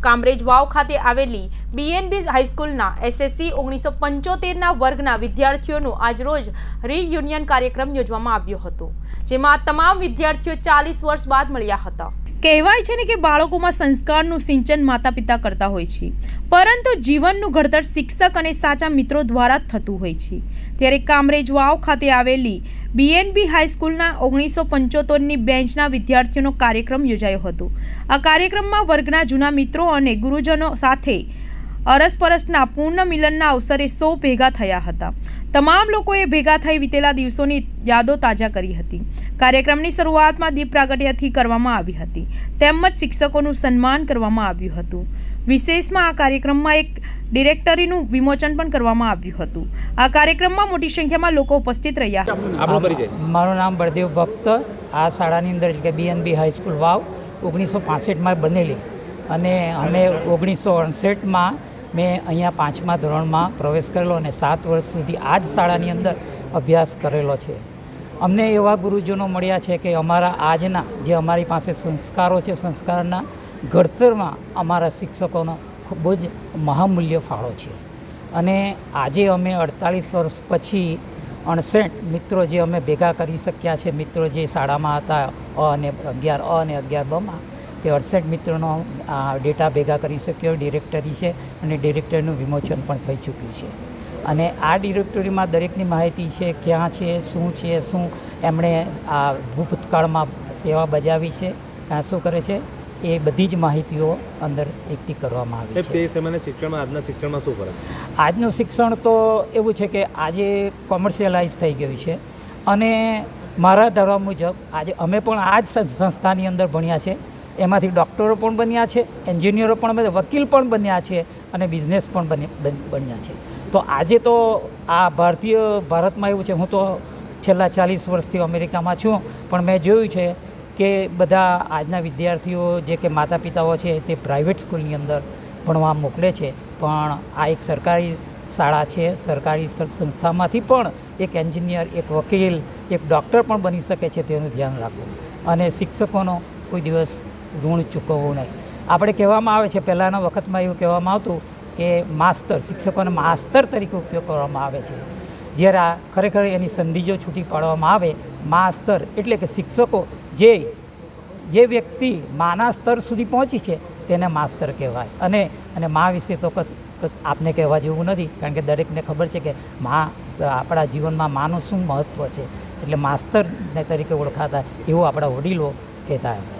કામરેજ વાવ ખાતે આવેલી BNB હાઈસ્કૂલના SSC ઓગણીસો પંચોતેરના વર્ગના વિદ્યાર્થીઓનું આજરોજ રિયુનિયન કાર્યક્રમ યોજવામાં આવ્યો હતો, જેમાં તમામ વિદ્યાર્થીઓ ચાલીસ વર્ષ બાદ મળ્યા હતા. કહેવાય છે ને કે બાળકોમાં સંસ્કારનું સિંચન માતા પિતા કરતા હોય છે. પરંતુ જીવનનું ઘડતર શિક્ષક અને સાચા મિત્રો દ્વારા થતું હોય છે. ત્યારે કામરેજ વાવ ખાતે આવેલી બીએનબી હાઈસ્કૂલના ઓગણીસો પંચોતેરની બેન્ચના વિદ્યાર્થીઓનો કાર્યક્રમ યોજાયો હતો. આ કાર્યક્રમમાં વર્ગના જૂના મિત્રો અને ગુરુજનો સાથે અરસપરસના પૂર્ણ મિલનના અવસરે સૌ ભેગા થયા હતા. તમામ લોકોએ ભેગા થઈ વીતેલા દિવસોની યાદો તાજા કરી હતી. કાર્યક્રમની શરૂઆતમાં દીપ પ્રાગટ્યથી કરવામાં આવી હતી. તેમજ શિક્ષકોનું સન્માન કરવામાં આવ્યું હતું. વિશેષમાં આ કાર્યક્રમમાં એક ડિરેક્ટરીનું વિમોચન પણ કરવામાં આવ્યું હતું. આ કાર્યક્રમમાં મોટી સંખ્યામાં લોકો ઉપસ્થિત રહ્યા હતા. મારું નામ બળદેવ ભક્ત. આ શાળાની અંદર એટલે કે બીએનબી હાઈસ્કૂલ વાવ ઓગણીસો પાસઠમાં બનેલી. અને અમે ઓગણીસો અડસઠમાં મેં અહીંયા પાંચમા ધોરણમાં પ્રવેશ કરેલો અને સાત વર્ષ સુધી આ જ શાળાની અંદર અભ્યાસ કરેલો છે. અમને એવા ગુરુજનો મળ્યા છે કે અમારા આજના જે અમારી પાસે સંસ્કારો છે, સંસ્કારના ઘડતરમાં અમારા શિક્ષકોનો ખૂબ જ મહામૂલ્ય ફાળો છે. અને આજે અમે અડતાલીસ વર્ષ પછી અણસઠ મિત્રો જે અમે ભેગા કરી શક્યા છે, મિત્રો જે શાળામાં હતા અ અને અગિયાર અ અને અગિયાર બમાં તે અડસઠ મિત્રોનો આ ડેટા ભેગા કરી શક્યો ડિરેક્ટરી છે અને ડિરેક્ટરીનું વિમોચન પણ થઈ ચૂક્યું છે. અને આ ડિરેક્ટરીમાં દરેકની માહિતી છે ક્યાં છે શું છે શું એમણે આ ભૂતકાળમાં સેવા બજાવી છે કાં શું કરે છે એ બધી જ માહિતીઓ અંદર એકઠી કરવામાં આવી છે તે સમયના શિક્ષણમાં આજના શિક્ષણમાં શું ફરક? આજનું શિક્ષણ તો એવું છે કે આજે કોમર્શિયલાઇઝ થઈ ગયું છે અને મારા ધરવા મુજબ આજે અમે પણ આ જ સંસ- સંસ્થાની અંદર ભણ્યા છે. એમાંથી ડૉક્ટરો પણ બન્યા છે, એન્જિનિયરો પણ બન્યા, વકીલ પણ બન્યા છે અને બિઝનેસ પણ બની બન્યા છે. તો આજે તો આ ભારતીય ભારતમાં એવું છે, હું તો છેલ્લા ચાલીસ વર્ષથી અમેરિકામાં છું, પણ મેં જોયું છે કે બધા આજના વિદ્યાર્થીઓ જે કે માતા પિતાઓ છે તે પ્રાઇવેટ સ્કૂલની અંદર ભણવા મોકલે છે, પણ આ એક સરકારી શાળા છે, સરકારી સંસ્થામાંથી પણ એક એન્જિનિયર, એક વકીલ, એક ડૉક્ટર પણ બની શકે છે, તેનું ધ્યાન રાખવું. અને શિક્ષકોનો કોઈ દિવસ ઋણ ચૂકવવું નહીં. આપણે કહેવામાં આવે છે, પહેલાંના વખતમાં એવું કહેવામાં આવતું કે માસ્તર, શિક્ષકોને માસ્તર તરીકે ઉપયોગ કરવામાં આવે છે. જ્યારે આ ખરેખર એની સંધિ જો છૂટી પાડવામાં આવે, માસ્તર એટલે કે શિક્ષકો જે જે વ્યક્તિ માના સ્તર સુધી પહોંચી છે, તેને માસ્તર કહેવાય. અને અને મા વિશે તો કશ આપને કહેવા જેવું નથી, કારણ કે દરેકને ખબર છે કે મા, આપણા જીવનમાં માનું શું મહત્ત્વ છે. એટલે માસ્તરને તરીકે ઓળખાતા એવું આપણા વડીલો કહેતા આવ્યા